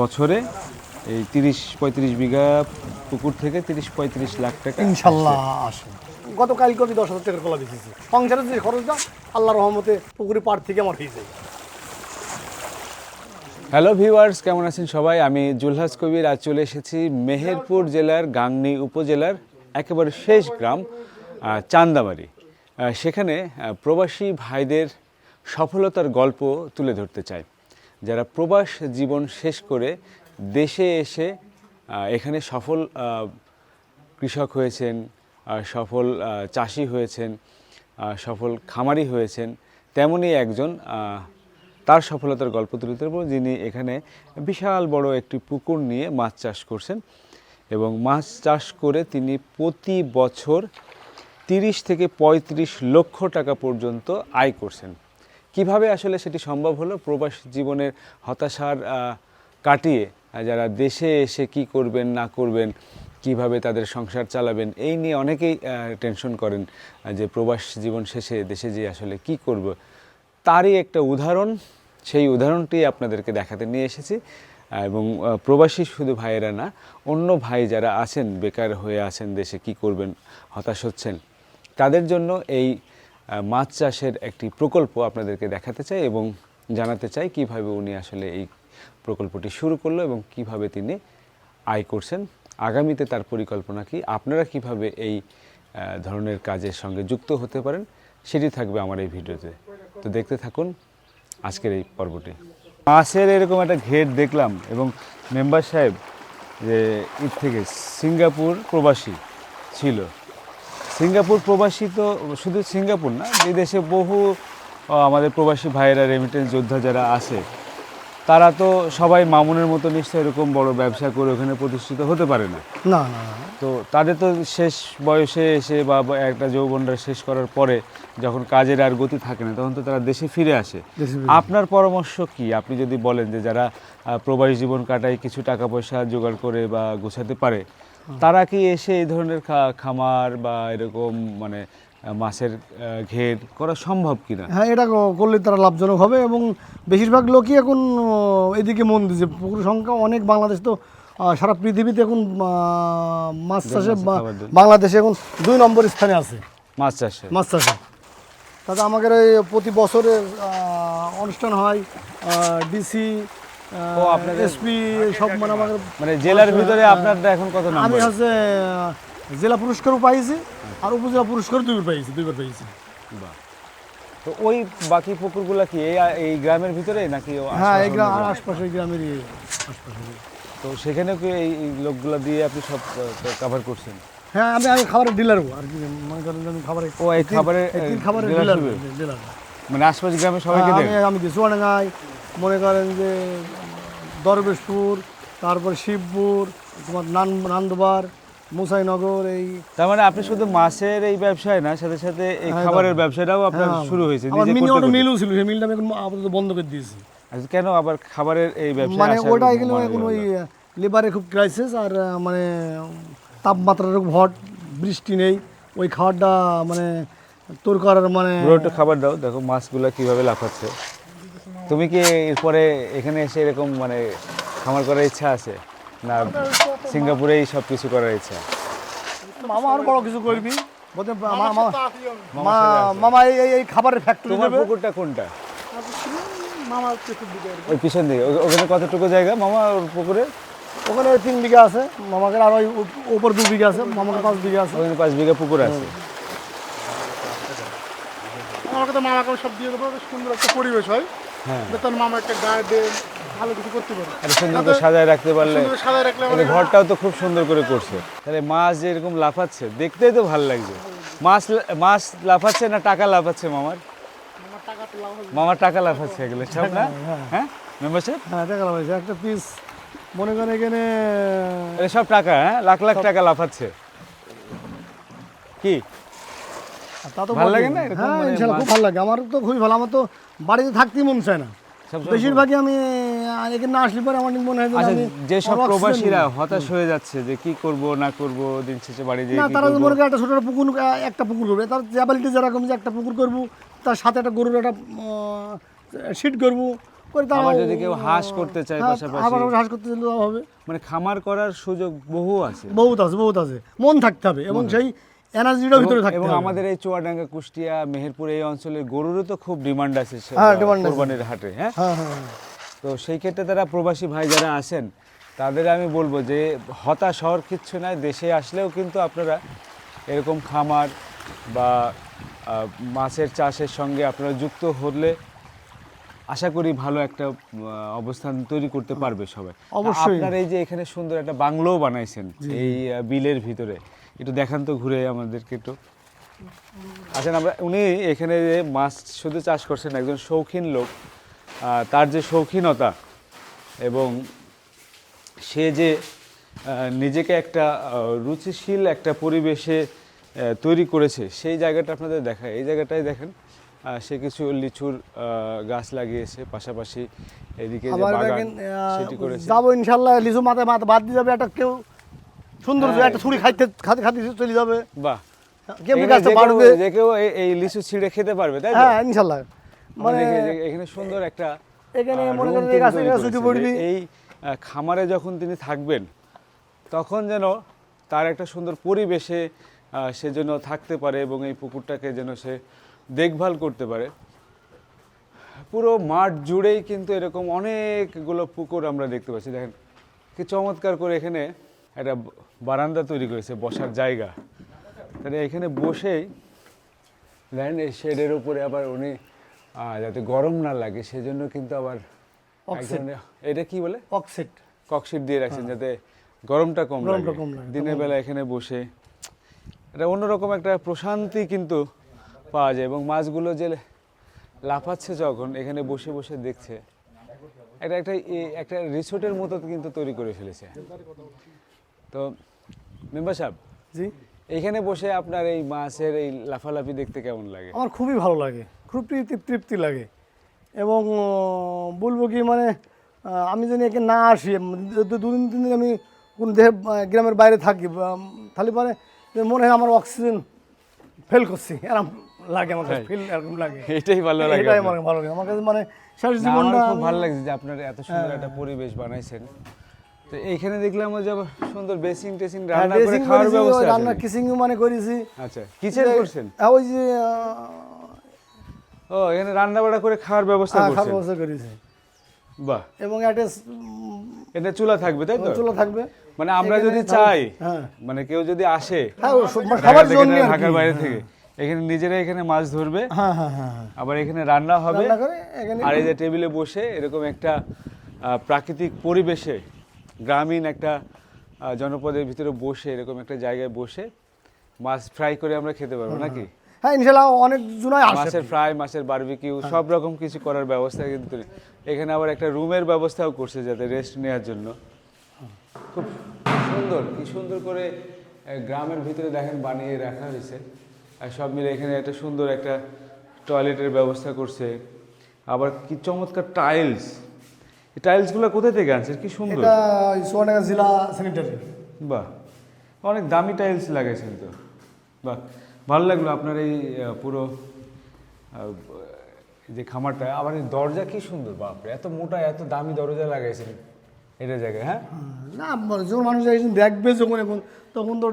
বছরে এই তিরিশ পঁয়ত্রিশ বিঘা পুকুর থেকে তিরিশ পঁয়ত্রিশ লাখ টাকা ইনশাল্লাহ আসে। গতকালকে আমি দশ হাজার টাকার কলা বেঁচেছি। সংসারের যে খরচটা আল্লাহ রহমতে পুকুরি পাড় থেকে আমার হয়ে যায় হ্যালো ভিউয়ার্স কেমন আছেন সবাই? আমি জুলহাস কবির আজ চলে এসেছি মেহেরপুর জেলার গাংনী উপজেলার একেবারে শেষ গ্রাম চান্দামারি সেখানে প্রবাসী ভাইদের সফলতার গল্প তুলে ধরতে চাই। যারা প্রবাস জীবন শেষ করে দেশে এসে এখানে সফল কৃষক হয়েছেন সফল চাষি হয়েছেন সফল খামারি হয়েছেন তেমনই একজন তার সফলতার গল্প তুলে ধরবো যিনি এখানে বিশাল বড় একটি পুকুর নিয়ে মাছ চাষ করছেন এবং মাছ চাষ করে তিনি প্রতি বছর তিরিশ থেকে পঁয়ত্রিশ লক্ষ টাকা পর্যন্ত আয় করছেন। কীভাবে আসলে সেটি সম্ভব হলো প্রবাস জীবনের হতাশার কাটিয়ে যারা দেশে এসে কি করবেন, না করবেন, কীভাবে তাদের সংসার চালাবেন, এই নিয়ে অনেকেই টেনশন করেন যে প্রবাস জীবন শেষে দেশে যে আসলে কি করব। তারই একটা উদাহরণ, সেই উদাহরণটি আপনাদেরকে দেখাতে নিয়ে এসেছি এবং প্রবাসী শুধু ভাইয়েরা না, অন্য ভাই যারা আছেন, বেকার হয়ে আছেন, দেশে কি করবেন, হতাশ হচ্ছেন, তাদের জন্য এই মাছ চাষের একটি প্রকল্প আপনাদেরকে দেখাতে চাই এবং জানাতে চাই কীভাবে উনি আসলে এই প্রকল্পটি শুরু করল এবং কীভাবে তিনি আয় করছেন। আগামীতে তার পরিকল্পনা কি? আপনারা কীভাবে এই ধরনের কাজের সঙ্গে যুক্ত হতে পারেন সেটি থাকবে আমার এই ভিডিওতে। তো দেখতে থাকুন আজকের এই পর্বটি। মাছের এরকম একটা ঘের দেখলাম এবং মেম্বার সাহেব যে ঈদ থেকে সিঙ্গাপুর প্রবাসী ছিল সিঙ্গাপুর প্রবাসী তো শুধু সিঙ্গাপুর না বিদেশে বহু আমাদের প্রবাসী ভাইয়েরা রেমিটেন্স যোদ্ধা যারা আছে তারা তো সবাই মামুনের মতো নিশ্চয় এরকম বড় ব্যবসা করে ওখানে প্রতিষ্ঠিত হতে পারে না। না না তো তাদের তো শেষ বয়সে এসে বা একটা যৌবনরা শেষ করার পরে যখন কাজের আর গতি থাকে না তখন তো তারা দেশে ফিরে আসে। আপনার পরামর্শ কি? আপনি যদি বলেন যে যারা প্রবাসী জীবন কাটায় কিছু টাকা পয়সা জোগাড় করে বা গোছাতে পারে তারা কি এসে এই ধরনের খামার বা এরকম মানে মাছের ঘের করা সম্ভব কিনা? হ্যাঁ এটা করলে তারা লাভজনক হবে এবং বেশিরভাগ লোকই এখন এদিকে মন দিচ্ছে পুকুর সংখ্যা অনেক বাংলাদেশ তো সারা পৃথিবীতে এখন মাছ চাষে। বাংলাদেশে এখন দুই নম্বর স্থানে আছে। মাছ চাষে? মাছ চাষে। তাতে আমাদের প্রতি বছরের আহ, অনুষ্ঠান হয় ডিসি ও, আপনাদের- এসপি সব মানে আমাদের মানে জেলার ভিতরে আপনার এখন কত আমি হচ্ছে জেলা পুরস্কারও পাইছি আর উপজেলা পুরস্কার দুইবার পাইছি দুইবার পাইছি। তো ওই বাকি পুকুরগুলা কি এই গ্রামের ভিতরে নাকি হ্যাঁ এই গ্রাম আশপাশের গ্রামেরই আশপাশে তো সেখানে কি এই লোকগুলা দিয়ে আপনি সব কভার করছেন? হ্যাঁ আমি আমি খাবারের ডিলার আর কি মনে করেন আমি খাবারের ও এই খাবারের খাবারের ডিলার ডিলার মানে আশপাশ গ্রামে সবাইকে দেন? আমি আমি দিই চুয়াডাঙ্গায় মনে করেন যে দরবেশপুর তারপর শিবপুর তোমার নান নান্দবার মুসাইনগর এই তার মানে আপনি শুধু মাছের এই ব্যবসায় না সাথে সাথে এই হ্যাঁ, খাবারের ব্যবসাটাও আপনার হ্যাঁ, শুরু হয়েছে আমার মিনি অটো মিলও ছিল সেই মিলটা আমি এখন আপাতত বন্ধ করে দিয়েছি। আচ্ছা, কেন আবার খাবারের এই ব্যবসা মানে ওটা এখানে এখন ওই লেবারে খুব ক্রাইসিস আর মানে তাপমাত্রার খুব হট বৃষ্টি নেই ওই খাবারটা মানে তোর করার মানে খাবার দাও দেখো মাছগুলো কীভাবে লাফাচ্ছে। তুমি কি এরপরে এখানে এসে এরকম মানে খামার করার ইচ্ছা আছে? না সিঙ্গাপুরেই সব কিছু করার ইচ্ছা? মামা আর বড় কিছু করবি? বলতে মামা মামা এই খাবারের ফ্যাক্টরি তোমার পুকুরটা কোনটা? মামা ওই পিছন দিকে। ওখানে কতটুকু জায়গা মামা ওর পুকুরে? ওখানে ওই তিন বিঘা আছে। মামাকে আর ওই উপর দু বিঘা আছে। মামাকে পাঁচ বিঘা আছে। ওখানে পাঁচ বিঘা পুকুর আছে। আমাকে তো মামাকে সব দিয়ে দেবো সুন্দর একটা পরিবেশ হয়। হ্যাঁ। বেতন মামা একটা গার্ডেন ভালো কিছু করতে পারে। আর সুন্দর করে সাজায় রাখতে পারলে সাজায় রাখলে তাহলে ঘরটাও তো খুব সুন্দর করে করছে। তাহলে মাছ যে এরকম লাফাচ্ছে দেখতেই তো ভালো লাগছে। মাছ মাছ লাফাচ্ছে না টাকা লাফাচ্ছে মামার? মামার টাকা লাফাচ্ছে এগুলো সব না? হ্যাঁ মেম্বারশিপ হ্যাঁ? দেখা গেল একটা পিস মনে করেন এখানে সব টাকা হ্যাঁ? লাখ লাখ টাকা লাফাচ্ছে। কি? তা তো ভালো লাগে না হ্যাঁ মানে ইনশাল্লাহ খুব ভালো লাগে। আমার তো খুবই ভালো। আমার তো বাড়িতে থাকতেই মন চায় না। বেশিরভাগই আমি এখানে না আসলে পরে আমার মনে হয় আচ্ছা আমি যেসব আমার প্রবাসীরা হতাশ হয়ে যাচ্ছে যে কি করব না করব দিন শেষে বাড়ি যেয়ে না তারা মনে করে একটা ছোট পুকুর একটা পুকুর করবে। তার ক্যাপাবিলিটি যেরকম যে একটা পুকুর করব তার সাথে একটা গরুর একটা শিট করব করে তারা আবার যদি কেউ হাঁস করতে চায় হ্যাঁ, পাশাপাশি। আবার হাঁস করতে চাইলে হবে। মানে খামার করার সুযোগ বহু আছে। বহুত আছে বহুত আছে। মন থাকতে হবে। এবং সেই এনার্জিটা ভিতরে থাকতে এবং আমাদের এই চুয়াডাঙ্গা কুষ্টিয়া মেহেরপুর এই অঞ্চলের গরুরও তো খুব ডিমান্ড আছে হ্যাঁ। কোরবানির হাটে হ্যাঁ হ্যাঁ হ্যাঁ। তো সেই ক্ষেত্রে তারা প্রবাসী ভাই যারা আছেন তাদের আমি বলব যে হতাশ হওয়ার কিচ্ছু নাই দেশে আসলেও কিন্তু আপনারা এরকম খামার বা মাছের চাষের সঙ্গে আপনারা যুক্ত হলে আশা করি ভালো একটা অবস্থান তৈরি করতে পারবে সবাই অবশ্যই। আপনার এই যে এখানে সুন্দর একটা বাংলোও বানাইছেন এই বিলের ভিতরে একটু দেখান তো ঘুরে আমাদেরকে একটু। আচ্ছা আমরা উনি এখানে যে মাছ শুধু চাষ করছেন একজন শৌখিন লোক। তার যে শৌখিনতা এবং সে যে নিজেকে একটা রুচিশীল একটা পরিবেশে তৈরি করেছে সেই জায়গাটা আপনাদের দেখায়। এই জায়গাটাই দেখেন সে কিছু লিচুর আহ, গাছ লাগিয়েছে পাশাপাশি এদিকে বাগান সেটি করেছে। যাব ইনশাল্লাহ লিচু মাথায় মাথা বাদ দিয়ে যাবে একটা কেউ সুন্দর হ্যাঁ। একটা ছুরি খাইতে খাতে খাতে চলে যাবে। বাহ। কেমনি গাছটা যে কেউ- বাড়বে যে কেউ এই- লিচু ছিঁড়ে খেতে পারবে তাই হ্যাঁ ইনশাল্লাহ। মানে মানে এখানে সুন্দর একটা এখানে মনে করেন এই গাছে তৈরি গাছ পড়বি। এই খামারে যখন তিনি থাকবেন তখন যেন তার একটা সুন্দর পরিবেশে সে যেন থাকতে পারে এবং এই পুকুরটাকে যেন সে দেখভাল করতে পারে। পুরো মাঠ জুড়েই কিন্তু এরকম অনেকগুলো পুকুর আমরা দেখতে পাচ্ছি। দেখেন কি চমৎকার করে এখানে একটা বারান্দা তৈরি করেছে বসার জায়গা। তাহলে এখানে বসেই এই শেডের উপরে আবার উনি যাতে গরম না লাগে সেজন্য কিন্তু আবার এটা কি বলে? অক্সিট ককশিট দিয়ে রাখছেন যাতে গরমটা কম হ্যাঁ। লাগে। দিনের বেলা এখানে বসে এটা অন্যরকম একটা প্রশান্তি কিন্তু পাওয়া যায় এবং মাছগুলো যে লাফাচ্ছে যখন এখানে বসে বসে দেখছে এটা একটা একটা রিসোর্টের মতো কিন্তু তৈরি করে ফেলেছে। তো মেম্বার সাহেব জি। এখানে বসে আপনার এই মাছের এই লাফালাফি দেখতে কেমন লাগে? আমার খুবই ভালো লাগে খুব তৃপ্তি তৃপ্তি লাগে। এবং বলব কি মানে আমি যদি একে না আসি দুদিন তিন দিন আমি কোন দেহে গ্রামের বাইরে থাকি তাহলে পরে মনে হয় আমার অক্সিজেন ফেল করছি এরকম লাগে আমার কাছে ফিল এরকম লাগে। এটাই ভালো লাগে এটাই আমার ভালো লাগে আমার কাছে মানে শেষ জীবনটা খুব ভালো লাগছে যে আপনারা এত সুন্দর একটা পরিবেশ বানাইছেন। তো এইখানে দেখলাম ওই যে আবার সুন্দর বেসিং টেসিং হ্যাঁ, রান্না করে খাওয়ার ব্যবস্থা রান্না? কিসিংও মানে করেছি। আচ্ছা কিচেন করছেন? হ্যাঁ, ওই যে ও এখানে রান্না বাড়া করে খাওয়ার ব্যবস্থা খাওয়ার করছেন। ব্যবস্থা করেছি। বাহ। এবং একটা এটা চুলা থাকবে তাই তো? চুলা থাকবে। মানে আমরা যদি চাই হ্যাঁ। মানে কেউ যদি আসে হ্যাঁ মানে সবার জন্য না, আর কি। ঢাকার বাইরে থেকে এখানে নিজেরা এখানে মাছ ধরবে হ্যাঁ হ্যাঁ হ্যাঁ হ্যাঁ। আবার এখানে রান্না হবে। রান্না করে এখানে আর এই যে টেবিলে বসে এরকম একটা প্রাকৃতিক পরিবেশে গ্রামীণ একটা জনপদের ভিতরে বসে এরকম একটা জায়গায় বসে মাছ ফ্রাই করে আমরা খেতে পারব নাকি? হ্যাঁ ইনশাল্লাহ অনেক জনাই আসে। মাছের ফ্রাই মাছের বারবিকিউ সব রকম কিছু করার ব্যবস্থা কিন্তু এখানে আবার একটা রুমের ব্যবস্থাও করছে যাতে রেস্ট নেওয়ার জন্য। খুব সুন্দর কি সুন্দর করে গ্রামের ভিতরে দেখেন বানিয়ে রাখা হয়েছে। আর সব মিলে এখানে একটা সুন্দর একটা টয়লেটের ব্যবস্থা করছে। আবার কি চমৎকার টাইলস। টাইলসগুলো কোথা থেকে আনছেন কি সুন্দর। এটা জেলা স্যানিটারি বাহ অনেক দামি টাইলস লাগাইছেন তো। বাহ ভালো লাগল আপনার এই পুরো যে খামারটা। আবার এই দরজা কি সুন্দর বাপরে এত মোটা এত দামি দরজা লাগাইছেন এটা জায়গায় হ্যাঁ? না যখন মানুষ একজন দেখবে যখন এখন তখন তো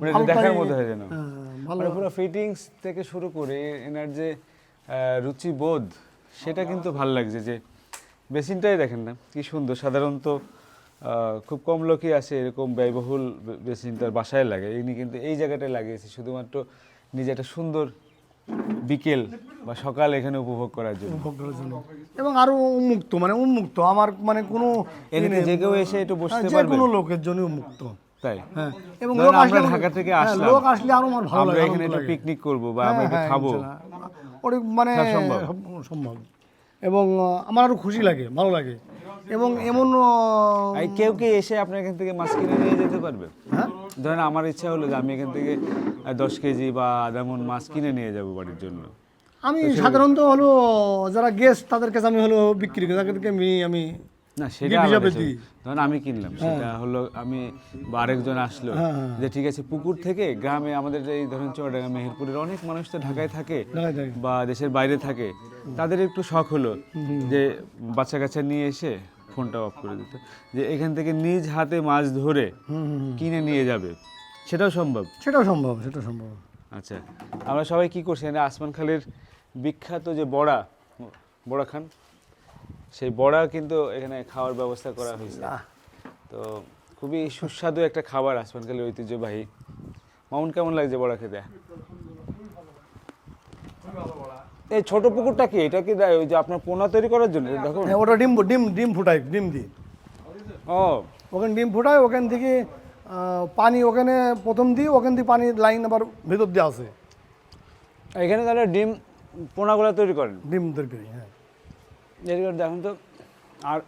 মানে দেখার। মতো হয় যেন। হ্যাঁ, মানে পুরো ফিটিংস থেকে শুরু করে এনার যে রুচিবোধ সেটা কিন্তু ভালো লাগছে যে বেসিনটাই দেখেন না কি সুন্দর। সাধারণত খুব কম লোকই আসে এরকম ব্যয়বহুল বেসিন তার বাসায় লাগে। ইনি কিন্তু এই জায়গাটায় লাগিয়েছে শুধুমাত্র নিজে একটা সুন্দর বিকেল বা সকাল এখানে উপভোগ করার জন্য। উপভোগ করার জন্য। এবং আরও উন্মুক্ত মানে উন্মুক্ত। আমার মানে কোনো এখানে যে কেউ এসে একটু বসতে হ্যাঁ, যে পারবে। কোনো লোকের জন্য উন্মুক্ত। তাই। হ্যাঁ এবং লোক আসলে ঢাকা থেকে হ্যাঁ, আসলাম। লোক আসলে আরও আমার ভালো লাগে এখানে একটু পিকনিক করব বা হ্যাঁ, আমরা একটু হ্যাঁ, খাব। ইনশাল্লাহ। মানে সব সম্ভব। এবং আমার আরও খুশি লাগে ভালো লাগে। এবং এমন কেউ কি এসে আপনার এখান থেকে মাছ কিনে নিয়ে যেতে পারবে? হ্যাঁ? ধরেন আমার ইচ্ছা হলো যে আমি এখান থেকে দশ কেজি বা আধা মন মাছ কিনে নিয়ে যাব বাড়ির জন্য। আমি সাধারণত হলো যারা গেস্ট তাদের কাছে আমি হলো বিক্রি করি তাদেরকে আমি আমি না সেটা হিসাবে দিই। ধরুন আমি কিনলাম সেটা হলো আমি বা আরেকজন আসলো। হ্যাঁ, হ্যাঁ। যে ঠিক আছে পুকুর থেকে গ্রামে আমাদের এই ধরুন চুয়াডাঙ্গা মেহেরপুরের অনেক মানুষ তো ঢাকায় থাকে বা দেশের বাইরে থাকে তাদের একটু শখ হলো যে বাচ্চা কাচ্চা নিয়ে এসে ফোনটা অফ করে দিত যে এখান থেকে নিজ হাতে মাছ ধরে। কিনে নিয়ে যাবে। সেটাও সম্ভব? সেটাও সম্ভব সেটাও সম্ভব। আচ্ছা আমরা সবাই কি করছি? আসমান খালের বিখ্যাত যে বড়া বড়া খান সেই বড়া কিন্তু এখানে খাওয়ার ব্যবস্থা করা হয়েছে। তো খুবই সুস্বাদু একটা খাবার আসমান খালের ঐতিহ্যবাহী। মামুন কেমন লাগছে বড়া খেতে? এই ছোট পুকুরটা কি? এটা কি দেয় ওই যে আপনার পোনা তৈরি করার জন্য? দেখুন। হ্যাঁ ওটা ডিম ডিম ডিম ফুটাই ডিম দিই ও। ওখানে ডিম ফুটাই ওখান থেকে পানি ওখানে প্রথম দিই ওখান থেকে পানি লাইন আবার ভেতর দিয়ে আসে। এখানে তাহলে ডিম পোনাগুলো তৈরি করেন? ডিম তৈরি করি হ্যাঁ। এদিকে দেখুন তো। আর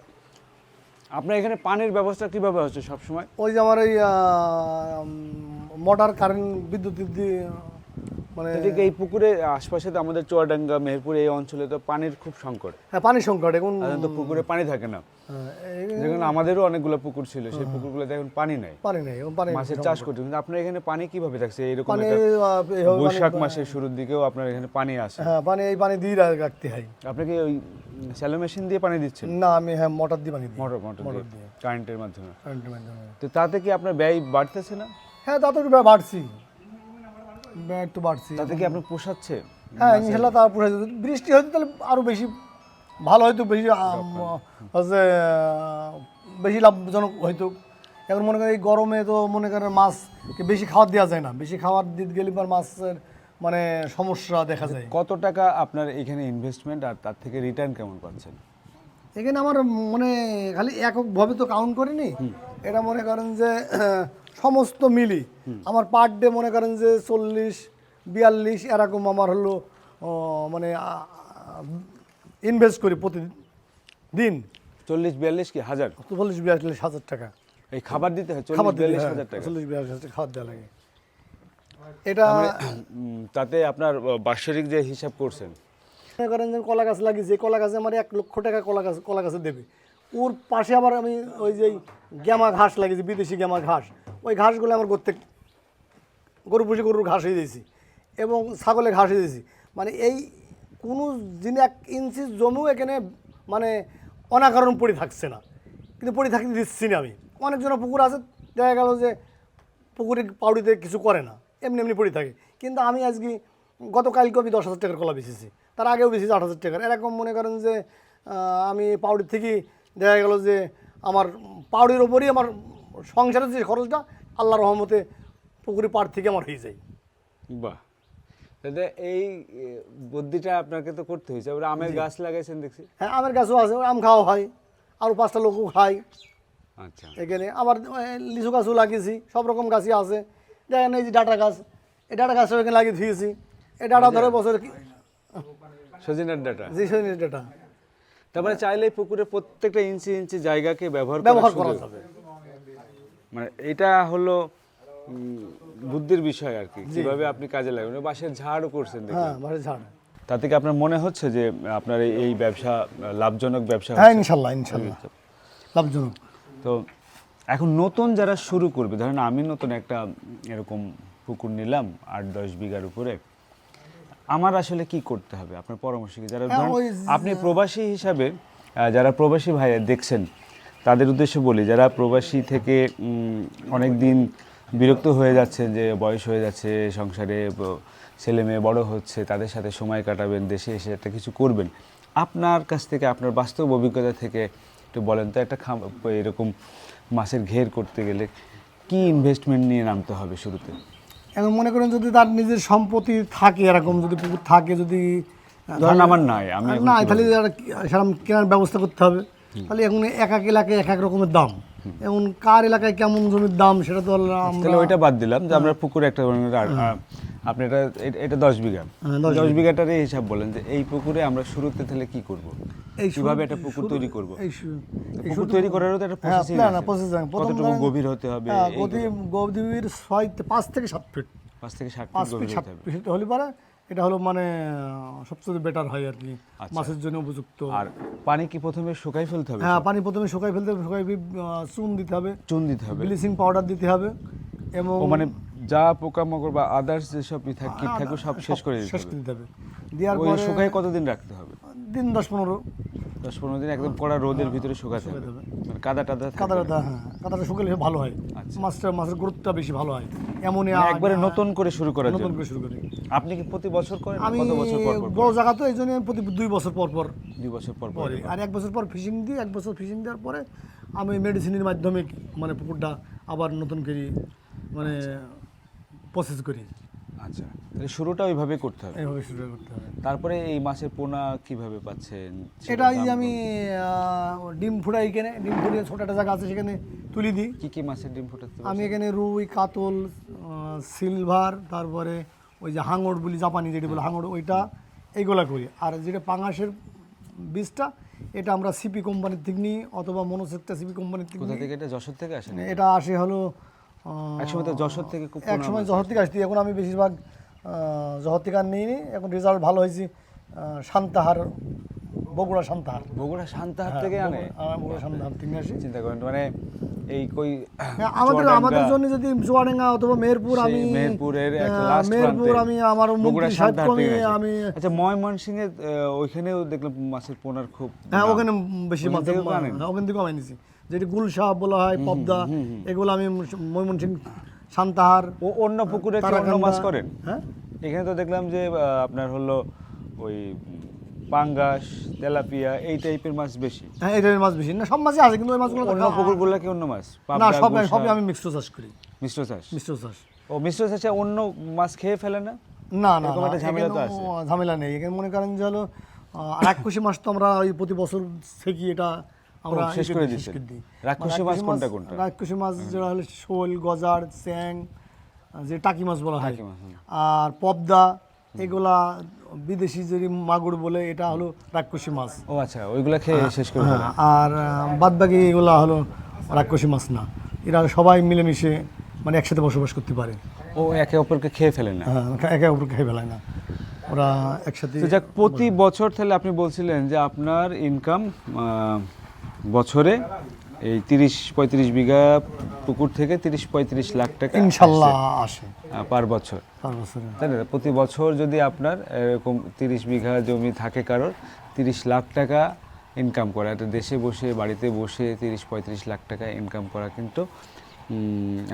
আপনার এখানে পানির ব্যবস্থা কীভাবে হচ্ছে সবসময়? ওই যে আমার এই মোটর কারেন্ট বিদ্যুৎ দিয়ে মানে এই পুকুরে আশপাশে তো আমাদের চুয়াডাঙ্গা মেহেরপুর এই অঞ্চলে তো পানির খুব সংকট। হ্যাঁ পানি সংকট এখন সাধারণত পুকুরে পানি থাকে না। হ্যাঁ, আমাদেরও অনেকগুলো পুকুর ছিল সেই পুকুরগুলো এখন পানি নাই। পানি নেই পানি মাছের চাষ করতে কিন্তু আপনার এখানে পানি কীভাবে থাকছে? এরকম বৈশাখ মাসের শুরুর দিকেও আপনার এখানে পানি আসে হ্যাঁ পানি এই পানি দিয়ে রাখতে হয়। আপনাকে ওই স্যালো মেশিন দিয়ে পানি দিচ্ছেন? না আমি হ্যাঁ মোটর দিয়ে পানি দিই। মোটর মোটর দিয়ে। কারেন্টের মাধ্যমে। কারেন্টের মাধ্যমে। তো তাতে কি আপনার ব্যয় বাড়তেছে না? হ্যাঁ তা তো একটু বাড়ছি একটু বাড়ছে। তাতে কি আপনার পোষাচ্ছে? হ্যাঁ ইনশাল্লাহ তার পুরো বৃষ্টি হয়তো তাহলে আরও বেশি ভালো হয়তো বেশি হচ্ছে বেশি লাভজনক হয়তো। এখন মনে করেন এই গরমে তো মনে করেন মাছকে বেশি খাবার দেওয়া যায় না। বেশি খাবার দিতে গেলে পর মাছের মানে সমস্যা দেখা যায়। কত টাকা আপনার এখানে ইনভেস্টমেন্ট আর তার থেকে রিটার্ন কেমন পাচ্ছেন? এখানে আমার মানে খালি এককভাবে তো কাউন্ট করিনি। এটা মনে করেন যে সমস্ত মিলি। আমার পার ডে মনে করেন যে চল্লিশ বিয়াল্লিশ এরকম আমার হলো মানে ইনভেস্ট করি প্রতিদিন। চল্লিশ বিয়াল্লিশ কি? হাজার? চল্লিশ বিয়াল্লিশ হাজার টাকা। এই খাবার দিতে হয় খাবার চল্লিশ বিয়াল্লিশ হাজার টাকা। চল্লিশ বিয়াল্লিশ হাজার টাকা খাবার দেওয়া লাগে। এটা তাতে আপনার বাৎসরিক যে হিসাব করছেন। মনে করেন যে কলা গাছ লাগিয়েছে কলা গাছে আমার এক লক্ষ টাকা কলা গাছ কলা গাছে দেবে। ওর পাশে আবার আমি ওই যে গ্যামা ঘাস লাগিয়েছি বিদেশি গ্যামা ঘাস। ওই ঘাসগুলো আমার করতে গরু পুষি গরুর ঘাস হয়ে দিয়েছি এবং ছাগলে ঘাস হয়ে দিয়েছি মানে এই কোনো জিনিস এক ইঞ্চি জমিও এখানে মানে অনাকারণ পড়ে থাকছে না। কিন্তু পড়ে থাকতে দিচ্ছি না আমি। অনেকজনের পুকুর আছে, দেখা গেল যে পুকুরে পাউডিতে কিছু করে না, এমনি এমনি পড়ে থাকে। কিন্তু আমি আজকে গতকালকে আমি দশ হাজার টাকার কলা বেচেছি, তার আগেও বেচেছি আট হাজার টাকার। এরকম মনে করেন যে আমি পাউডির থেকে দেখা গেল যে, আমার পাউডির ওপরই আমার সংসারের যে খরচটা আল্লাহ রহমতে পুকুরি পাড় থেকে আমার হয়ে যায়। বাহ। তাতে এই বুদ্ধিটা আপনাকে তো করতে হয়েছে। এবার আমের গাছ লাগাইছেন দেখছি। হ্যাঁ আমের গাছও আছে আম খাওয়া হয়। আরও পাঁচটা লোকও খায়। আচ্ছা। এখানে আবার লিচু গাছও লাগিয়েছি সব রকম গাছই আছে। দেখেন এই যে ডাটা গাছ এই ডাটা গাছও এখানে লাগিয়ে দিয়েছি এই ডাটা ধরে বছর সজিনার ডাটা। যে সজনের ডাটা। তারপরে চাইলে পুকুরে প্রত্যেকটা ইঞ্চি ইঞ্চি জায়গাকে ব্যবহার ব্যবহার করা যাবে। মানে এটা হলো বুদ্ধির বিষয় আর কি। কীভাবে আপনি কাজে লাগাবেন? বাসের ঝাড়ও করছেন দেখুন। হ্যাঁ বাড়ির ঝাড়। তাতে কি আপনার মনে হচ্ছে যে আপনার এই- ব্যবসা লাভজনক ব্যবসা হ্যাঁ? ইনশাল্লাহ ইনশাল্লাহ। লাভজনক। তো এখন নতুন যারা শুরু করবে ধরেন আমি নতুন একটা এরকম পুকুর নিলাম আট দশ বিঘার উপরে। আমার আসলে কি করতে হবে? আপনার পরামর্শ কি? যারা হ্যাঁ, আপনি প্রবাসী হিসাবে যারা প্রবাসী ভাইয়া দেখছেন তাদের উদ্দেশ্যে বলি যারা প্রবাসী থেকে অনেক দিন বিরক্ত হয়ে যাচ্ছেন যে বয়স হয়ে যাচ্ছে সংসারে ছেলে মেয়ে বড় হচ্ছে তাদের সাথে সময় কাটাবেন দেশে এসে একটা কিছু করবেন আপনার কাছ থেকে আপনার বাস্তব অভিজ্ঞতা থেকে একটু বলেন তো একটা খাম এরকম মাছের ঘের করতে গেলে কি ইনভেস্টমেন্ট নিয়ে নামতে হবে শুরুতে? এখন মনে করেন যদি তার নিজের সম্পত্তি থাকে এরকম যদি পুকুর থাকে যদি ধরেন আমার নাই আমি এখন না তাহলে সেরকম কেনার ব্যবস্থা করতে হবে। তাহলে এখন এক এক এলাকায় এক এক রকমের দাম। এখন কার এলাকায় কেমন জমির দাম সেটা তো আমরা ওইটা বাদ দিলাম যে আমরা পুকুরে একটা আপনি এটা এটা দশ বিঘা। হ্যাঁ, দশ দশ বিঘাটারই হিসাব বলেন যে এই পুকুরে আমরা শুরুতে তাহলে কি করব? এই কীভাবে একটা পুকুর তৈরি করব? এই পুকুর তৈরি করারও তো একটা হ্যাঁ, প্রসেসিং না, আছে না, processing। কতটুকু গভীর হতে হবে হ্যাঁ, গভীর ছয় পাঁচ থেকে সাত ফিট। পাঁচ থেকে সাত ফিট হলে পরে এটা হলো মানে সবচেয়ে বেটার হয় আর কি। আচ্ছা। মাছের জন্য উপযুক্ত। আর পানি কি প্রথমে শুকাই ফেলতে হবে হ্যাঁ পানি প্রথমে শুকাই ফেলতে হবে শুকাই চুন দিতে হবে। চুন দিতে হবে। ব্লিচিং পাউডার দিতে হবে এবং মানে যা পোকামাকড় বা আদার্স যেসব ই থাকে কীট থাকে সব শেষ করে দিতে শেষ হবে। করে দিতে হবে। দেওয়ার পরে শুকাই কতদিন রাখতে হবে? দিন দশ পনেরো। দশ পনেরো দিন একদম কড়া রোদের ভিতরে শুকাতে হবে। মানে কাদা টাদা থাকবে কাদাটা হ্যাঁ কাদাটা শুকালে ভালো হয়। আচ্ছা। মাছটা মাছের গ্রোথটা বেশি ভালো হয়। এমনই মানে একবারে নতুন করে শুরু করার নতুন করে শুরু করি। আপনি কি প্রতি বছর করেন আমি বছর পর বড়? জায়গা তো এই জন্য প্রতি দুই বছর পর পর দুই বছর পর পর পরে আর এক বছর পর ফিশিং দিই এক বছর ফিশিং দেওয়ার পরে আমি মেডিসিনের মাধ্যমে মানে পুকুরটা আবার নতুন করে মানে প্রসেস করি। আচ্ছা তাহলে শুরুটা ওইভাবে করতে হবে। এইভাবে শুরু করতে হবে। তারপরে এই মাছের পোনা কীভাবে পাচ্ছেন? এটা এই যে আমি আহ, ডিম ফুটাই এখানে ডিম ফুটিয়ে ছোট একটা জায়গা আছে সেখানে তুলি দিই? কি কি মাছের ডিম ফোটাতে আমি এখানে রুই কাতল আহ, সিলভার তারপরে ওই যে হাঙড় বলি জাপানি যেটি বলে হাঙড় ওইটা এইগুলা করি। আর যেটা পাঙাশের বীজটা এটা আমরা সিপি কোম্পানির থেকে নিই অথবা মনোসেক্টা সিপি কোম্পানির থেকে কোথা নিই। থেকে? এটা যশোর থেকে আসেন এটা আসে হলো একসময় তো যশোর থেকে খুব এক সময় থেকে আসতি এখন আমি বেশিরভাগ জহর থেকে আর নিইনি এখন রেজাল্ট ভালো হয়েছে আহ, সান্তাহার বগুড়া সান্তাহার। বগুড়া শান্তাহাট থেকে আনে? বগুড়া সান্তাহার থেকে আসি। চিন্তা করেন মানে এই কই হ্যাঁ, আমাদের আমাদের জন্য যদি চুয়াডাঙ্গা অথবা মেহেরপুর আমি মেহেরপুরের একটা মেহেরপুর আমি আমার মুক্তি আমি আচ্ছা ময়মনসিংহে ওইখানেও দেখলাম মাছের পোনার খুব হ্যাঁ ওখানে বেশি মাছ আনেন? হ্যাঁ, ওখান থেকে আমি নিছি যেটি গুলশাহ বলা হয় পবদা এগুলো আমি ময়মনসিং সান্তাহার ও অন্য পুকুরে অন্য মাছ করেন? হ্যাঁ? এখানে তো দেখলাম যে আপনার হলো ওই পাঙ্গাস তেলাপিয়া এই টাইপের মাছ বেশি। হ্যাঁ এই মাছ বেশি। না সব মাছই আছে কিন্তু ওই মাছগুলো অন্য পুকুরগুলো কি অন্য মাছ? না সব সবই আমি মিক্সড চাষ করি। মিশ্র চাষ? মিক্সড চাষ। ও মিশ্র চাষে অন্য মাছ খেয়ে ফেলে না? না না একটা ঝামেলা তো আছে। ঝামেলা নেই। এখানে মনে করেন যে হলো আহ, রাক্ষসী মাছ তো আমরা ওই প্রতি বছর থেকে এটা আমরা শেষ করে দিই, দিই। রাক্ষসী মানে মাছ কোনটা কোনটা? রাক্ষসী মাছ যেটা হলো শোল গজার চ্যাং যে টাকি মাছ বলা হয়। আর পবদা এগুলা বিদেশি যে মাগুর বলে এটা হলো রাক্ষসী মাছ। ও আচ্ছা ওইগুলা খেয়ে শেষ করে হ্যাঁ, আর বাদ বাকি এগুলা হলো রাক্ষসী মাছ না। এরা সবাই মিলেমিশে মানে একসাথে বসবাস করতে পারে। ও একে অপরকে খেয়ে ফেলে না? হ্যাঁ একে অপরকে খেয়ে ফেলায় না। ওরা একসাথে যাক প্রতি বছর তাহলে আপনি বলছিলেন যে আপনার ইনকাম বছরে এই তিরিশ পঁয়ত্রিশ বিঘা পুকুর থেকে তিরিশ পঁয়ত্রিশ লাখ টাকা ইনশাল্লাহ আসে পার বছর। তাই না? প্রতি বছর যদি আপনার এরকম তিরিশ বিঘা জমি থাকে কারোর তিরিশ লাখ টাকা ইনকাম করা। একটা দেশে বসে বাড়িতে বসে তিরিশ পঁয়ত্রিশ লাখ টাকা ইনকাম করা কিন্তু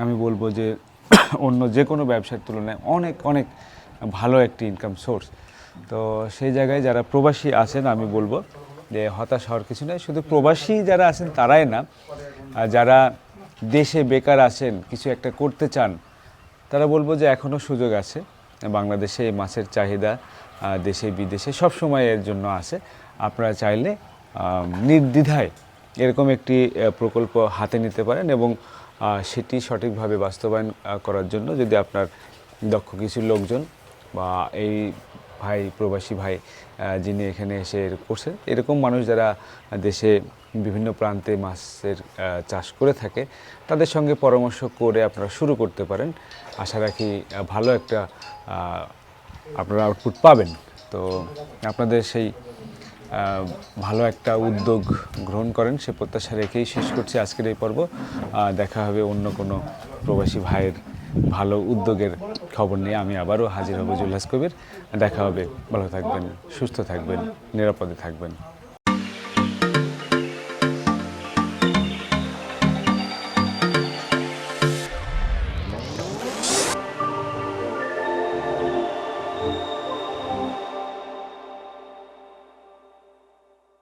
আমি বলব যে অন্য যে কোনো ব্যবসার তুলনায় অনেক অনেক ভালো একটি ইনকাম সোর্স তো সেই জায়গায় যারা প্রবাসী আছেন আমি বলব যে হতাশ হওয়ার কিছু নেই। শুধু প্রবাসী যারা আছেন তারাই না। যারা দেশে বেকার আছেন, কিছু একটা করতে চান, তারা বলব যে এখনও সুযোগ আছে। বাংলাদেশে মাছের চাহিদা দেশে, বিদেশে সব সময় এর জন্য আছে। আপনারা চাইলে নির্দ্বিধায় এরকম একটি প্রকল্প হাতে নিতে পারেন এবং সেটি সঠিকভাবে বাস্তবায়ন করার জন্য যদি আপনার দক্ষ কিছু লোকজন বা এই ভাই, প্রবাসী ভাই যিনি এখানে এসে করছেন, এরকম মানুষ যারা দেশে বিভিন্ন প্রান্তে মাছের চাষ করে থাকে, তাদের সঙ্গে পরামর্শ করে আপনারা শুরু করতে পারেন। আশা রাখি ভালো একটা আপনারা আউটপুট পাবেন। তো আপনাদের সেই ভালো একটা উদ্যোগ গ্রহণ করেন, সে প্রত্যাশা রেখেই শেষ করছি আজকের এই পর্ব। দেখা হবে অন্য কোনো প্রবাসী ভাইয়ের ভালো উদ্যোগের খবর নিয়ে আমি আবারও হাজির হব জুলহাস কবির। দেখা হবে। ভালো থাকবেন, সুস্থ থাকবেন, নিরাপদে থাকবেন।